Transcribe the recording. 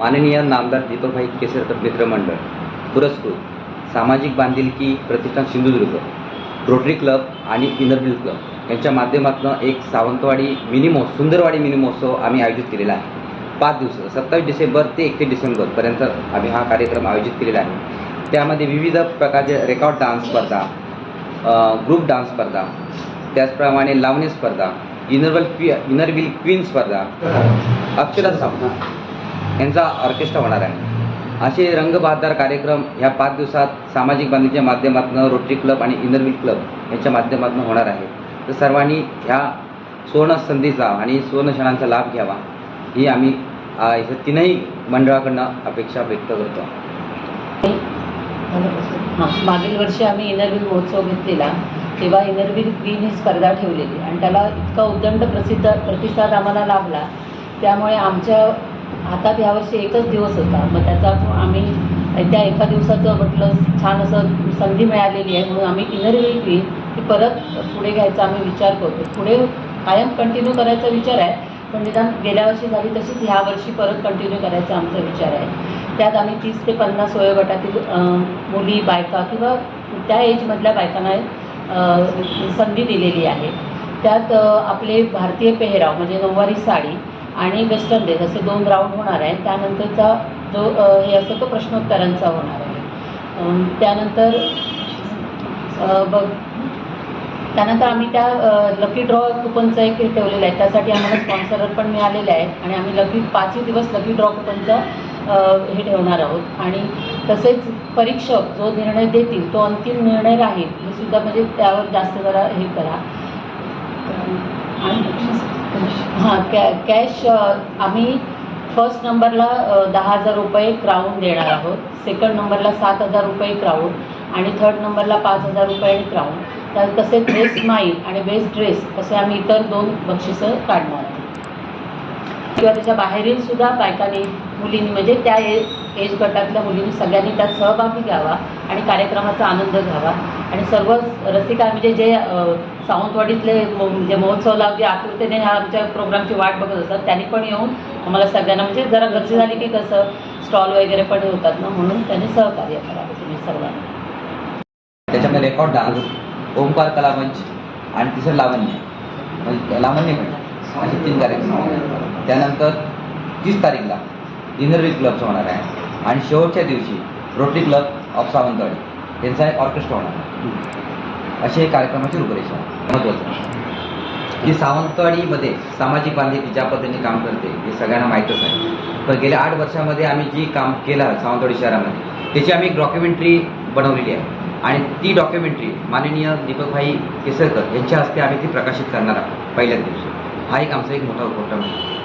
माननीय नामदार दीपकभाई केसरकर मित्रमंडळ पुरस्कृत सामाजिक बांधिलकी प्रतिष्ठान सिंधुदुर्ग रोटरी क्लब आणि इनरबिल क्लब यांच्या माध्यमातून एक सावंतवाडी मिनी महोत्सव सुंदरवाडी मिनी महोत्सव आम्ही आयोजित केलेला आहे. पाच दिवस सत्तावीस डिसेंबर ते एकतीस डिसेंबरपर्यंत आम्ही हा कार्यक्रम आयोजित केलेला आहे. त्यामध्ये विविध प्रकारचे रेकॉर्ड डान्स स्पर्धा ग्रुप डान्स स्पर्धा त्याचप्रमाणे लावणी स्पर्धा इनरवल क्वी इनरविल क्वीन स्पर्धा अक्षरा सामना यांचा ऑर्केस्ट्रा होणार आहे. असे रंगबहादार कार्यक्रम ह्या पाच दिवसात सामाजिक बांधणीच्या माध्यमातून रोटरी क्लब आणि इनरविल क्लब यांच्या माध्यमातून होणार आहे. तर सर्वांनी ह्या सुवर्ण संधीचा आणि सुवर्ण क्षणांचा लाभ घ्यावा. ही आम्ही तीनही मंडळाकडनं अपेक्षा व्यक्त करतो. हां मागील वर्षी आम्ही इनरव्हील महोत्सव घेतलेला तेव्हा इनरव्हील क्वीन ही स्पर्धा ठेवलेली. आणि त्याला इतका उदंड प्रसिद्ध प्रतिसाद आम्हाला लाभला. त्यामुळे आमच्या हातात यावर्षी एकच दिवस होता. मग त्याचा आम्ही त्या एका दिवसाचं म्हटलं छान असं संधी मिळालेली आहे. म्हणून आम्ही इनरव्हील क्वीन की परत पुढे घ्यायचा आम्ही विचार करतो पुढे कायम कंटिन्यू करायचा विचार आहे. पण निदान गेल्या वर्षी झाली तशीच ह्या वर्षी परत कंटिन्यू करायचा आमचा विचार आहे. त्यात आम्ही तीस ते पन्नास वयोगटातील मुली बायका किंवा त्या एजमधल्या बायकांना संधी दिलेली आहे. त्यात आपले भारतीय पेहराव म्हणजे नऊवारी साडी आणि वेस्टर्न डे असे दोन राऊंड होणार आहेत त्यानंतरचा जो हे असतो तो प्रश्नोत्तरांचा होणार आहे. त्यानंतर बघ त्यानंतर आम्ही त्या लकी ड्रॉ कुपनचं एक हे ठेवलेलं आहे. त्यासाठी आम्हाला स्पॉन्सर पण मिळालेले आहेत आणि आम्ही लकी पाचही दिवस लकी ड्रॉ कुपनचं हे ठेवणार आहोत. आणि तसेच परीक्षक जो निर्णय देतील तो अंतिम निर्णय राहील हे सुद्धा म्हणजे त्यावर जास्त जरा हे करा आणि- हां कॅ कॅश आम्ही फर्स्ट नंबरला दहा हजार रुपये क्राऊन देणार आहोत. सेकंड नंबरला सात हजार रुपये क्राऊन आणि थर्ड नंबरला पाच हजार रुपये क्राऊन तर तसेच बेस्ट स्माईल आणि बेस्ट ड्रेस असे आम्ही इतर दोन बक्षिसं काढणार आहोत. किंवा त्याच्या बाहेरील सुद्धा बायकांनी मुलींनी म्हणजे त्या ए एज गटातल्या मुलींनी सगळ्यांनी त्यात सहभागी घ्यावा आणि कार्यक्रमाचा आनंद घ्यावा. आणि सर्व रसिका म्हणजे जे सावंतवाडीतले म्हणजे महोत्सवला अगदी आतुरतेने ह्या आमच्या प्रोग्रामची वाट बघत असतात त्यांनी पण येऊन आम्हाला सगळ्यांना म्हणजे जरा घरची झाली की कसं स्टॉल वगैरे पण होतात ना म्हणून त्यांनी सहकार्य करावं तुम्ही सर्वांनी. त्याच्यामध्ये रेकॉर्ड डान्स ओंकार कलामंच आणि तिसरं लावण्य. लावण्य म्हणजे असे तीन कार्यक्रम. त्यानंतर तीस तारीखला इनरवी क्लबचं होणार आहे. आणि शेवटच्या दिवशी रोटरी क्लब ऑफ सावंतवाडी त्यांचा एक ऑर्केस्ट्रा होणार आहे. अशी कार्यक्रमाची रूपरेषा महत्त्वाचं की सावंतवाडीमध्ये सामाजिक बांधिलकी ज्या पद्धतीने काम करते हे सगळ्यांना माहीतच आहे. पण गेल्या आठ वर्षामध्ये आम्ही जी काम केलं सावंतवाडी शहरामध्ये त्याची आम्ही एक डॉक्युमेंटरी बनवलेली आहे. आणि ती डॉक्युमेंटरी माननीय दीपकभाई केसरकर यांच्या हस्ते आम्ही ती प्रकाशित करणार आहोत पहिल्याच दिवशी. हा एक आमचा एक मोठा उपक्रम आहे.